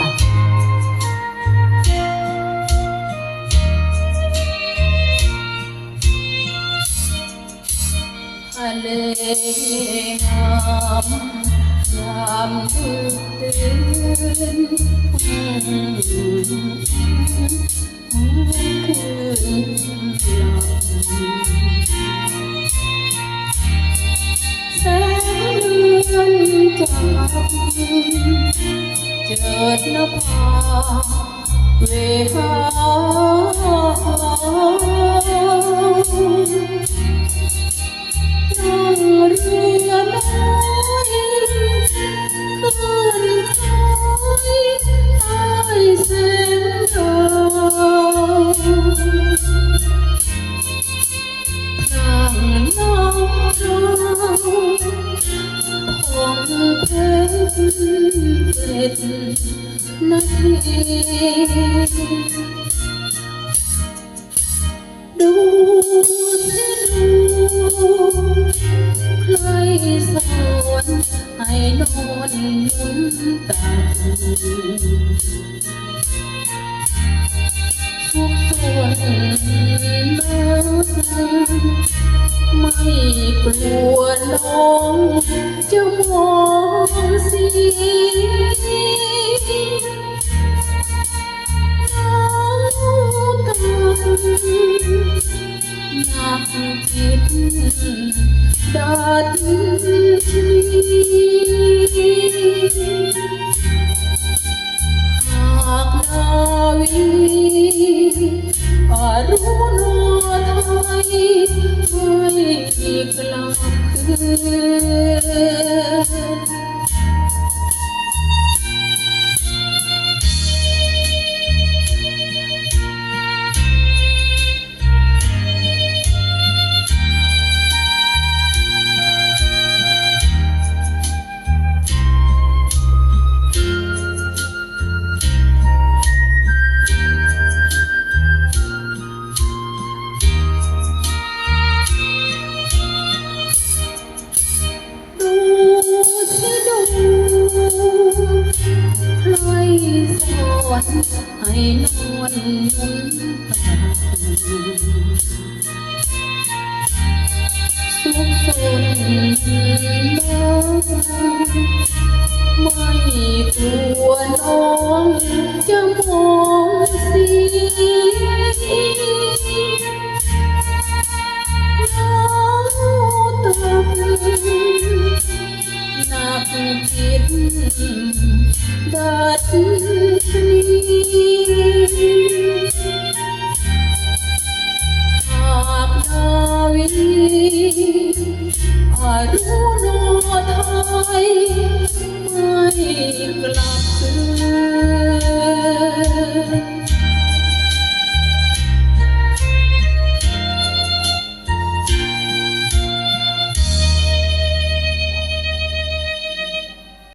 ตัดทะเลงามยามดึกตื่นคืนหลับแสงเดือนจับ เจิดนภาเวหานั่งเรือน้อยคืนคอยใต้แสงดาวนั่งน้องเราของเพชร เป็นนาทีดูสิดูใครสอนให้นอนหนุนตักทุกส่วนนั้นไม่กลัวน้องจะมองสี นักจิตดัดชีหากนาวีอารุณาไทยไม่กลับคืน สอนให้นวลนุนตาสุขสนน้องไม่กลัวน้องจะมองสียน้ำตาหนักจิตดัด รู้นอไทยไม่กลับคืน